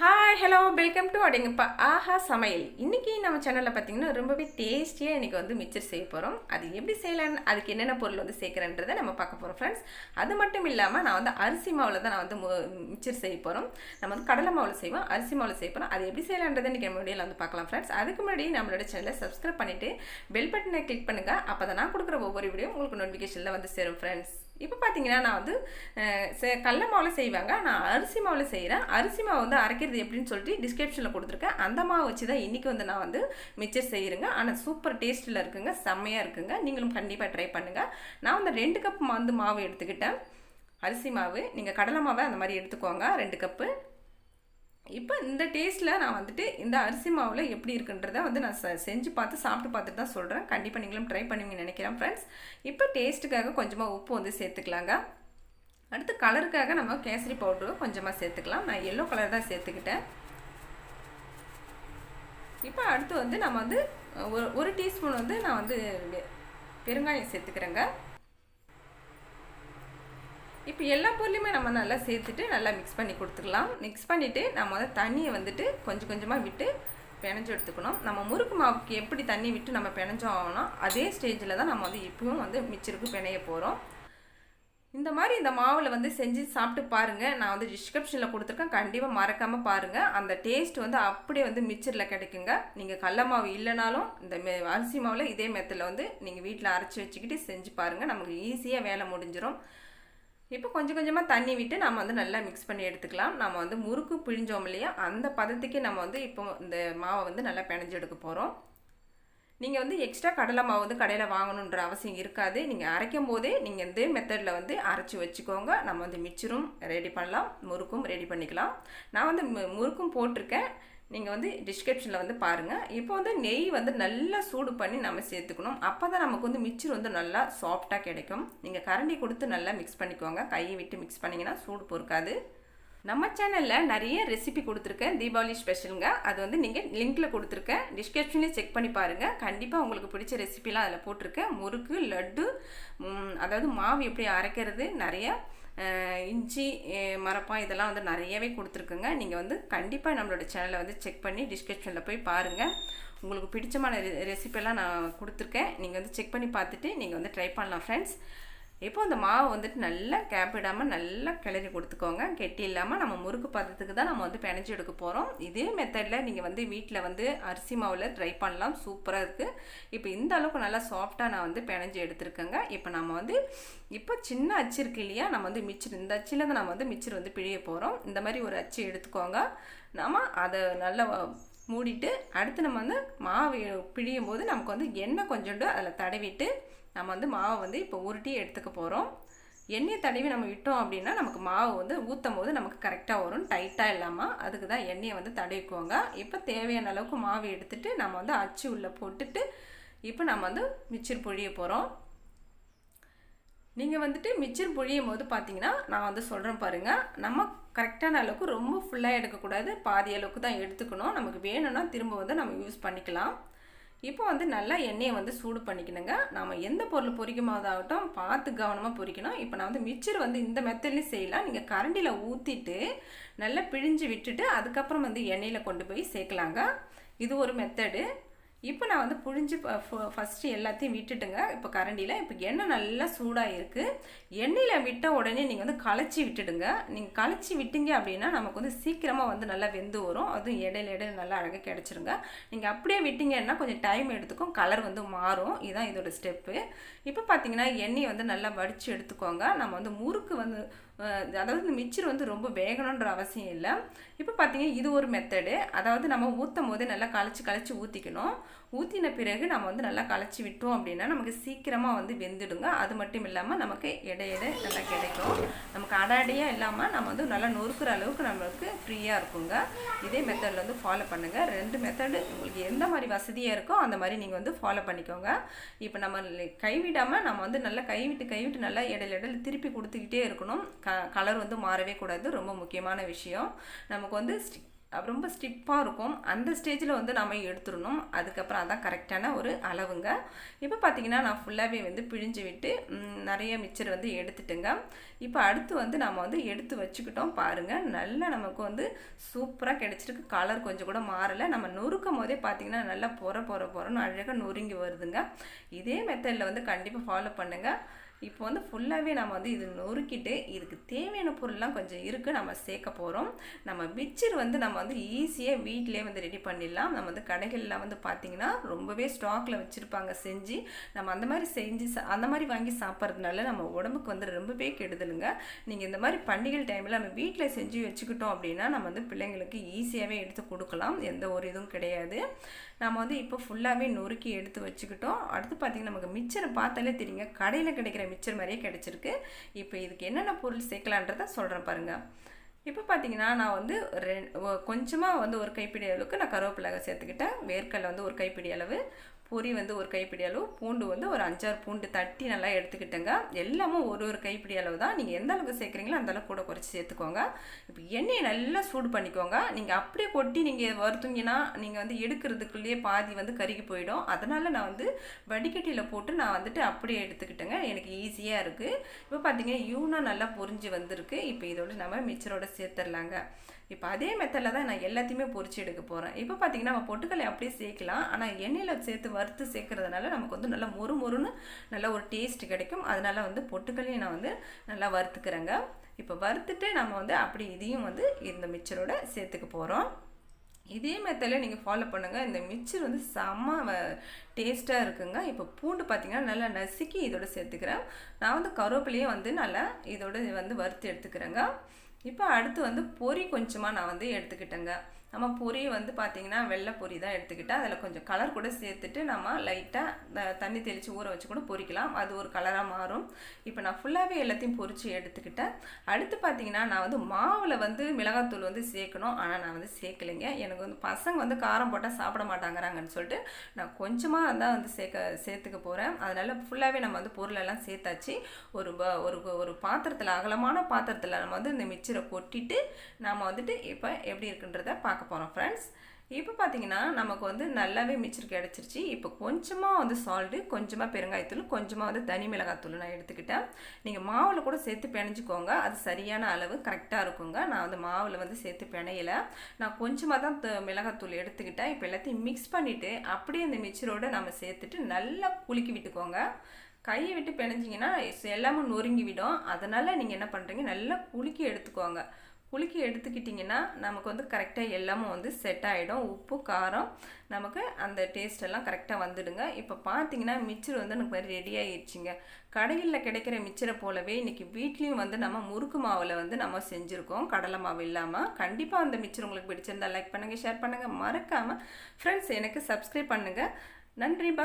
Hi hello welcome to அடங்கப்பா ஆஹா சமையல். இன்றைக்கி நம்ம சேனலில் பார்த்தீங்கன்னா ரொம்பவே டேஸ்டியாக இன்றைக்கி வந்து மிச்சர் செய்ய போகிறோம் அது எப்படி செய்யலான்னு அதுக்கு என்னென்ன பொருள் வந்து சேர்க்குறேன்றதை நம்ம பார்க்க போகிறோம் ஃப்ரெண்ட்ஸ் அது மட்டும் இல்லாமல் நான் வந்து அரிசி மாவில் தான் நான் வந்து மு- மிச்சர் செய்ய போகிறோம் நம்ம வந்து கடலை மாவில் செய்வோம் அரிசி மாவில் செய்ய போகிறோம் அது எப்படி செய்யலான்றதை இன்றைக்கி நம்ம வீடியோவில் வந்து பார்க்கலாம் ஃப்ரெண்ட்ஸ் அதுக்கு முன்னாடி நம்மளோட சேனலை சப்ஸ்கிரைப் பண்ணிவிட்டு பெல் பட்டனை கிளிக் பண்ணுங்கள் அப்போ தான் நான் கொடுக்குற ஒவ்வொரு வீடியோ உங்களுக்கு நோட்டிஃபிகேஷனில் வந்து சேரும் ஃப்ரெண்ட்ஸ் இப்போ பார்த்தீங்கன்னா நான் வந்து செ- கடல மாவில் செய்வாங்க. நான் அரிசி மாவில் செய்கிறேன் அரிசி மாவு வந்து அரைக்கிறது எப்படின்னு சொல்லிட்டு டிஸ்கிரிப்ஷனில் கொடுத்துருக்கேன். அந்த மாவு வச்சு தான் இன்றைக்கி வந்து நான் வந்து மிச்சர் செய்கிறேங்க ஆனால் சூப்பர் டேஸ்ட்டில் இருக்குங்க. செம்மையாக இருக்குங்க. நீங்களும் கண்டிப்பாக ட்ரை பண்ணுங்கள் நான் வந்து ரெண்டு கப் வந்து மாவு எடுத்துக்கிட்டேன். அரிசி மாவு. நீங்கள் கடலை மாவை அந்த மாதிரி எடுத்துக்கோங்க. ரெண்டு கப்பு இப்போ இந்த டேஸ்ட்டில் நான் வந்துட்டு இந்த அரிசி மாவில் எப்படி இருக்குன்றதை வந்து நான் செஞ்சு பார்த்து சாப்பிட்டு பார்த்துட்டு தான் சொல்கிறேன் கண்டிப்பாக நீங்களும் ட்ரை பண்ணுவீங்கன்னு நினைக்கிறேன் ஃப்ரெண்ட்ஸ் இப்போ டேஸ்ட்டுக்காக கொஞ்சமாக உப்பு வந்து சேர்த்துக்கலாங்க. அடுத்து கலருக்காக நம்ம கேசரி பவுடரு கொஞ்சமாக சேர்த்துக்கலாம். நான் எல்லோ கலர் தான் சேர்த்துக்கிட்டேன். இப்போ அடுத்து வந்து நம்ம வந்து ஒரு ஒரு டீஸ்பூன் வந்து நான் வந்து பெருங்காயம் சேர்த்துக்கிறேங்க. இப்போ எல்லா பொருளையுமே நம்ம நல்லா சேர்த்துட்டு நல்லா மிக்ஸ் பண்ணி கொடுத்துக்கலாம். மிக்ஸ் பண்ணிவிட்டு நம்ம வந்து தண்ணியை வந்துட்டு கொஞ்சம் கொஞ்சமாக விட்டு பிணைஞ்சு எடுத்துக்கணும். நம்ம முறுக்கு மாவுக்கு எப்படி தண்ணி விட்டு நம்ம பிணைஞ்சோம்னா அதே ஸ்டேஜில் தான் நம்ம வந்து இப்பவும் வந்து மிச்சருக்கு பிணைய போகிறோம் இந்த மாதிரி இந்த மாவில் வந்து செஞ்சு சாப்பிட்டு பாருங்கள் நான் வந்து டிஸ்கிரிப்ஷனில் கொடுத்துருக்கேன். கண்டிப்பாக மறக்காமல் பாருங்கள் அந்த டேஸ்ட் வந்து அப்படியே வந்து மிச்சரில் கிடைக்குங்க. நீங்கள் கடல மாவு இல்லைனாலும் இந்த மெ அரிசி மாவில் இதே மெத்தில் வந்து நீங்கள் வீட்டில் அரைச்சி வச்சுக்கிட்டு செஞ்சு பாருங்கள் நமக்கு ஈஸியாக வேலை முடிஞ்சிடும் இப்போ கொஞ்சம் கொஞ்சமாக தண்ணி விட்டு நம்ம வந்து நல்லா மிக்ஸ் பண்ணி எடுத்துக்கலாம். நம்ம வந்து முறுக்கு பிழிஞ்சோம் இல்லையா? அந்த பதத்துக்கு நம்ம வந்து இப்போ இந்த மாவை வந்து நல்லா பிணைஞ்சு எடுக்க போகிறோம் நீங்கள் வந்து எக்ஸ்ட்ரா கடலை மாவு வந்து கடையில் வாங்கணுன்ற அவசியம் இருக்காது. நீங்கள் அரைக்கும் போதே நீங்கள் இந்த மெத்தடில் வந்து அரைச்சி வச்சுக்கோங்க. நம்ம வந்து மிச்சரும் ரெடி பண்ணலாம். முறுக்கும் ரெடி பண்ணிக்கலாம். நான் வந்து மு- முறுக்கும் போட்டிருக்கேன். நீங்கள் வந்து டிஸ்கிரிப்ஷனில் வந்து பாருங்கள் இப்போ வந்து நெய் வந்து நல்லா சூடு பண்ணி நம்ம சேர்த்துக்கணும். அப்போ தான் நமக்கு வந்து மிச்சர் வந்து நல்லா சாஃப்டாக கிடைக்கும். நீங்கள் கரண்டி கொடுத்து நல்லா மிக்ஸ் பண்ணிக்கோங்க. கையை விட்டு மிக்ஸ் பண்ணிங்கன்னா சூடு பொறுக்காது. நம்ம சேனலில் நிறைய ரெசிபி கொடுத்துருக்கேன். தீபாவளி ஸ்பெஷலுங்க அது வந்து நீங்கள் லிங்க்கில் கொடுத்துருக்கேன். டிஸ்கிரிப்ஷன்லேயே செக் பண்ணி பாருங்கள் கண்டிப்பாக உங்களுக்கு பிடிச்ச ரெசிபிலாம் அதில் போட்டிருக்கேன். முறுக்கு லட்டு அதாவது மாவு எப்படி அரைக்கிறது நிறைய இஞ்சி அஹ், மரப்பான் இதெல்லாம் வந்து நிறையவே கொடுத்துருக்குங்க. நீங்கள் வந்து கண்டிப்பாக நம்மளோட சேனலை வந்து செக் பண்ணி டிஸ்கிரிப்ஷனில் போய் பாருங்கள் உங்களுக்கு பிடிச்சமான ரெ ரெசிபியெல்லாம் நான் கொடுத்துருக்கேன். நீங்கள் வந்து செக் பண்ணி பார்த்துட்டு நீங்கள் வந்து ட்ரை பண்ணலாம் ஃப்ரெண்ட்ஸ் இப்போ அந்த மாவு வந்துட்டு நல்லா கேப் விடாமல் நல்லா கிளறி கொடுத்துக்கோங்க. கெட்டி இல்லாமல் நம்ம முறுக்கு பதத்துக்கு தான் நம்ம வந்து பிணைஞ்சி எடுக்க போகிறோம் இதே மெத்தடில் நீங்கள் வந்து வீட்டில் வந்து அரிசி மாவில் ட்ரை பண்ணலாம். சூப்பராக இருக்குது இப்போ இந்த அளவுக்கு நல்லா சாஃப்டாக நான் வந்து பிணைஞ்சி எடுத்துருக்கேங்க. இப்போ நம்ம வந்து இப்போ சின்ன அச்சு இருக்கு இல்லையா? நம்ம வந்து மிச்சர் இந்த அச்சில் தான் நம்ம வந்து மிச்சர் வந்து பிழிய போகிறோம் இந்த மாதிரி ஒரு அச்சு எடுத்துக்கோங்க. நம்ம அதை நல்லா மூடிட்டு அடுத்து நம்ம வந்து மாவு பிழியும் போது நமக்கு வந்து எண்ணெய் கொஞ்சோண்டு அதில் தடவிட்டு நம்ம வந்து மாவை வந்து இப்போ உருட்டி எடுத்துக்க போகிறோம் எண்ணெயை தடவி நம்ம விட்டோம் அப்படின்னா நமக்கு மாவு வந்து ஊற்றும் போது நமக்கு கரெக்டாக வரும். டைட்டாக இல்லாமல் அதுக்கு தான் எண்ணெயை வந்து தடவிக்குவோங்க. இப்போ தேவையான அளவுக்கு மாவு எடுத்துகிட்டு நம்ம வந்து அச்சு உள்ளே போட்டுட்டு இப்போ நம்ம வந்து மிச்சர் பொழிய போகிறோம் நீங்கள் வந்துட்டு மிச்சர் பொழியும் போது பார்த்தீங்கன்னா நான் வந்து சொல்கிறேன் பாருங்கள் நம்ம கரெக்டான அளவுக்கு ரொம்ப ஃபுல்லாக எடுக்கக்கூடாது. பாதி அளவுக்கு தான் எடுத்துக்கணும். நமக்கு வேணும்னா திரும்ப வந்து நம்ம யூஸ் பண்ணிக்கலாம். இப்போ வந்து நல்லா எண்ணெயை வந்து சூடு பண்ணிக்கணுங்க. நம்ம எந்த பொருள் பொரிக்கும் போதாகட்டும் பார்த்து கவனமாக பொரிக்கணும் இப்போ நான் வந்து மிச்சர் வந்து இந்த மெத்தட்லேயும் செய்யலாம். நீங்கள் கரண்டியில் ஊற்றிட்டு நல்லா பிழிஞ்சு விட்டுட்டு அதுக்கப்புறம் வந்து எண்ணெயில் கொண்டு போய் சேர்க்கலாங்க. இது ஒரு மெத்தடு இப்போ நான் வந்து புழிஞ்சு ஃபஸ்ட்டு எல்லாத்தையும் விட்டுட்டுங்க. இப்போ கரண்டியில் இப்போ எண்ணெய் நல்லா சூடாக இருக்குது எண்ணெயில் விட்ட உடனே நீங்கள் வந்து களைச்சி விட்டுடுங்க. நீங்கள் களைச்சி விட்டீங்க அப்படின்னா நமக்கு வந்து சீக்கிரமாக வந்து நல்லா வெந்து வரும். அதுவும் இடையில இடையில நல்லா அழகாக கிடச்சிருங்க. நீங்கள் அப்படியே விட்டீங்கன்னா கொஞ்சம் டைம் எடுத்துக்கும் கலர் வந்து மாறும். இதுதான் இதோட ஸ்டெப்பு இப்போ பார்த்தீங்கன்னா எண்ணெயை வந்து நல்லா வடித்து எடுத்துக்கோங்க. நம்ம வந்து முறுக்கு வந்து அதாவது இந்த மிச்சர் வந்து ரொம்ப வேகணுன்ற அவசியம் இல்லை. இப்போ பார்த்தீங்கன்னா இது ஒரு மெத்தடு அதாவது நம்ம ஊற்றும் போதே நல்லா களைச்சி களைச்சி ஊற்றிக்கணும் ஊற்றின பிறகு நம்ம வந்து நல்லா களைச்சி விட்டோம் அப்படின்னா நமக்கு சீக்கிரமாக வந்து வெந்துடுங்க. அது மட்டும் இல்லாமல் நமக்கு இடையிட நல்லா கிடைக்கும். நமக்கு அடாடியாக இல்லாமல் நம்ம வந்து நல்லா நொறுக்கிற அளவுக்கு நம்மளுக்கு ஃப்ரீயாக இருக்குங்க. இதே மெத்தடில் வந்து ஃபாலோ பண்ணுங்கள் ரெண்டு மெத்தடு உங்களுக்கு எந்த மாதிரி வசதியாக இருக்கோ அந்த மாதிரி நீங்கள் வந்து ஃபாலோ பண்ணிக்கோங்க. இப்போ நம்ம கைவிடாமல் நம்ம வந்து நல்லா கைவிட்டு கைவிட்டு நல்லா இடையில இடையில திருப்பி கொடுத்துக்கிட்டே இருக்கணும். க கலர் வந்து மாறவே கூடாது. ரொம்ப முக்கியமான விஷயம். நமக்கு வந்து ரொம்ப ஸ்டிப்பாக இருக்கும். அந்த ஸ்டேஜில் வந்து நம்ம எடுத்துடணும். அதுக்கப்புறம் அதான் கரெக்டான ஒரு அளவுங்க. இப்போ பார்த்தீங்கன்னா நான் ஃபுல்லாகவே வந்து பிழிஞ்சு விட்டு நிறைய மிச்சர் வந்து எடுத்துட்டுங்க. இப்போ அடுத்து வந்து நம்ம வந்து எடுத்து வச்சுக்கிட்டோம் பாருங்கள் நல்லா நமக்கு வந்து சூப்பராக கிடச்சிருக்கு. கலர் கொஞ்சம் கூட மாறலை. நம்ம நொறுக்கும் போதே பார்த்தீங்கன்னா நல்லா பொற பொற பொறன்னு அழகாக நொறுங்கி வருதுங்க. இதே மெத்தடில் வந்து கண்டிப்பாக ஃபாலோ பண்ணுங்கள் இப்போ வந்து ஃபுல்லாகவே நம்ம வந்து இது நொறுக்கிட்டு இதுக்கு தேவையான பொருள்லாம் கொஞ்சம் இருக்குது நம்ம சேர்க்க போகிறோம் நம்ம மிச்சர் வந்து நம்ம வந்து ஈஸியாக வீட்டிலே வந்து ரெடி பண்ணிடலாம். நம்ம வந்து கடைகள்லாம் வந்து பார்த்திங்கன்னா ரொம்பவே ஸ்டாக்கில் வச்சுருப்பாங்க செஞ்சு. நம்ம அந்த மாதிரி செஞ்சு சா- அந்த மாதிரி வாங்கி சாப்பிட்றதுனால நம்ம உடம்புக்கு வந்து ரொம்பவே கெடுதலுங்க. நீங்கள் இந்த மாதிரி பண்டிகை டைமில் நம்ம வீட்டில் செஞ்சு வச்சுக்கிட்டோம் அப்படின்னா நம்ம வந்து பிள்ளைங்களுக்கு ஈஸியாகவே எடுத்து கொடுக்கலாம். எந்த ஒரு இதுவும் கிடையாது. நம்ம வந்து இப்போ ஃபுல்லாகவே நொறுக்கி எடுத்து வச்சுக்கிட்டோம். அடுத்து பார்த்திங்கன்னா நமக்கு மிச்சரை பார்த்தாலே தெரியுங்க. கடையில் கிடைக்கிற மிச்சர் மாதிரியே கிடச்சிருக்கு. இப்போ இதுக்கு என்னென்ன பொருள் சேர்க்கலான்றத சொல்கிறேன் பாருங்கள் இப்போ பார்த்தீங்கன்னா நான் வந்து ரெ கொஞ்சமாக வந்து ஒரு கைப்பிடி அளவுக்கு நான் கருவேப்பிலை சேர்த்துக்கிட்டேன். வேர்க்கடலை வந்து ஒரு கைப்பிடி அளவு. பொரி வந்து ஒரு கைப்பிடி அளவு பூண்டு வந்து ஒரு அஞ்சாறு பூண்டு தட்டி நல்லா எடுத்துக்கிட்டேங்க. எல்லாமும் ஒரு ஒரு கைப்பிடி அளவு தான். நீங்கள் எந்த அளவுக்கு சேர்க்குறீங்களோ அந்தளவுக்கு கூட குறைச்சி சேர்த்துக்கோங்க. இப்போ எண்ணெயை நல்லா சூடு பண்ணிக்கோங்க. நீங்கள் அப்படியே கொட்டி நீங்கள் வறுத்தீங்கன்னா நீங்கள் வந்து எடுக்கிறதுக்குள்ளேயே பாதி வந்து கருகி போயிடும். அதனால் நான் வந்து வடிகட்டியில் போட்டு நான் வந்துட்டு அப்படியே எடுத்துக்கிட்டேங்க. எனக்கு ஈஸியாக இருக்குது இப்போ பார்த்தீங்கன்னா யூனா நல்லா பொரிஞ்சு வந்திருக்கு. இப்போ இதோட நம்ம மிச்சரோட சேர்த்துடலாங்க. இப்போ அதே மெத்தடில் தான் நான் எல்லாத்தையுமே பொறிச்சு எடுக்க போகிறேன் இப்போ பார்த்தீங்கன்னா நம்ம பொட்டுக்கலை அப்படியே சேர்க்கலாம். ஆனால் எண்ணெயில் சேர்த்து வறுத்து சேர்க்கறதுனால நமக்கு வந்து நல்லா மொறு மொறுன்னு நல்ல ஒரு டேஸ்ட் கிடைக்கும். அதனால வந்து பொட்டுக்கலையும் நான் வந்து நல்லா வறுத்துக்கிறேங்க. இப்போ வறுத்துட்டு நம்ம வந்து அப்படி இதையும் வந்து இந்த மிச்சரோட சேர்த்துக்க போகிறோம் இதே மெத்தடில் நீங்கள் ஃபாலோ பண்ணுங்கள் இந்த மிச்சர் வந்து செம்ம டேஸ்ட்டாக இருக்குங்க. இப்போ பூண்டு பார்த்தீங்கன்னா நல்லா நசுக்கி இதோட சேர்த்துக்கிறேன். நான் வந்து கருவேப்பிலையும் வந்து நல்லா இதோட வந்து வறுத்து எடுத்துக்கிறேங்க. இப்போ அடுத்து வந்து பொரி கொஞ்சமாக நான் வந்து எடுத்துக்கிட்டேங்க. நம்ம பொரி வந்து பார்த்திங்கன்னா வெள்ளை பொரி தான் எடுத்துக்கிட்டேன் அதில் கொஞ்சம் கலர் கூட சேர்த்துட்டு நம்ம லைட்டாக தண்ணி தெளித்து ஊற வச்சு கூட பொரிக்கலாம். அது ஒரு கலராக மாறும். இப்போ நான் ஃபுல்லாகவே எல்லாத்தையும் பொரித்து எடுத்துக்கிட்டேன். அடுத்து பார்த்திங்கன்னா நான் வந்து மாவில் வந்து மிளகாத்தூள் வந்து சேர்க்கணும். ஆனால் நான் வந்து சேர்க்கலைங்க. எனக்கு வந்து பசங்க வந்து காரம் போட்டால் சாப்பிட மாட்டாங்கிறாங்கன்னு சொல்லிட்டு நான் கொஞ்சமாக தான் வந்து சேர்க்க சேர்த்துக்க போகிறேன் அதனால் ஃபுல்லாகவே நம்ம வந்து பொருளெல்லாம் சேர்த்தாச்சு. ஒரு ஒரு ஒரு பாத்திரத்தில் அகலமான பாத்திரத்தில் நம்ம வந்து இந்த மிச்சரை கொட்டிட்டு நாம் வந்துட்டு இப்போ எப்படி இருக்குன்றத பார்க்க பார்க்க போகிறோம் ஃப்ரெண்ட்ஸ் இப்போ பார்த்தீங்கன்னா நமக்கு வந்து நல்லாவே மிச்சர் கிடச்சிருச்சு. இப்போ கொஞ்சமாக வந்து சால்ட்டு கொஞ்சமாக பெருங்காயத்தூள் கொஞ்சமாக வந்து தனி மிளகாத்தூள் நான் எடுத்துக்கிட்டேன். நீங்கள் மாவில் கூட சேர்த்து பிணைஞ்சிக்கோங்க அது சரியான அளவு கரெக்டாக இருக்குங்க. நான் வந்து மாவில் வந்து சேர்த்து பிணையலை நான் கொஞ்சமாக தான் மிளகாத்தூள் எடுத்துக்கிட்டேன். இப்போ எல்லாத்தையும் மிக்ஸ் பண்ணிவிட்டு அப்படியே இந்த மிச்சரோடு நம்ம சேர்த்துட்டு நல்லா குலுக்கி விட்டுக்கோங்க. கையை விட்டு பிணைஞ்சிங்கன்னா எல்லாமே நொறுங்கி விடும். அதனால் நீங்கள் என்ன பண்ணுறீங்க நல்லா குலுக்கி எடுத்துக்கோங்க. குலுக்கி எடுத்துக்கிட்டிங்கன்னா நமக்கு வந்து கரெக்டாக எல்லாமும் வந்து செட் ஆகிடும் உப்பு காரம் நமக்கு அந்த டேஸ்ட் எல்லாம் கரெக்டாக வந்துடுங்க. இப்போ பார்த்தீங்கன்னா மிச்சர் வந்து எனக்கு மாதிரி ரெடி ஆகிடுச்சிங்க கடையில் கிடைக்கிற மிச்சரை போலவே இன்றைக்கி வீட்லேயும் வந்து நம்ம முறுக்கு மாவில் வந்து நம்ம செஞ்சுருக்கோம். கடலை மாவு இல்லாமல் கண்டிப்பாக அந்த மிச்சர் உங்களுக்கு பிடிச்சிருந்தா லைக் பண்ணுங்கள் ஷேர் பண்ணுங்கள் மறக்காமல் ஃப்ரெண்ட்ஸ் எனக்கு சப்ஸ்கிரைப் பண்ணுங்கள் நன்றி பா